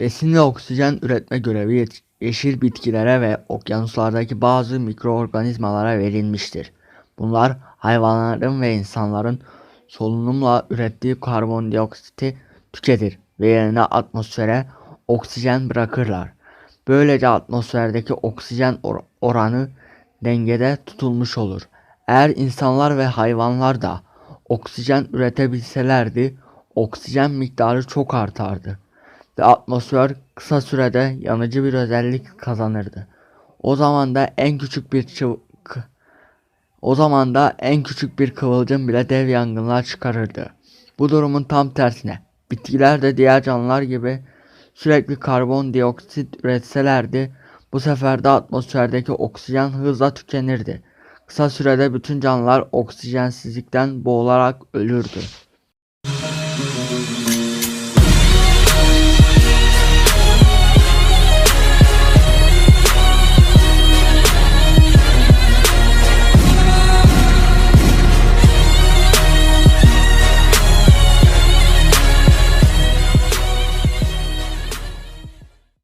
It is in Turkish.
Besin ve oksijen üretme görevi yeşil bitkilere ve okyanuslardaki bazı mikroorganizmalara verilmiştir. Bunlar hayvanların ve insanların solunumla ürettiği karbondioksiti tüketir ve yerine atmosfere oksijen bırakırlar. Böylece atmosferdeki oksijen or- oranı dengede tutulmuş olur. Eğer insanlar ve hayvanlar da oksijen üretebilselerdi, oksijen miktarı çok artardı ve atmosfer kısa sürede yanıcı bir özellik kazanırdı. O zaman da en küçük bir çıv- o zaman da en küçük bir kıvılcım bile dev yangınlar çıkarırdı. Bu durumun tam tersine bitkiler de diğer canlılar gibi sürekli karbondioksit üretselerdi bu sefer de atmosferdeki oksijen hızla tükenirdi. Kısa sürede bütün canlılar oksijensizlikten boğularak ölürdü.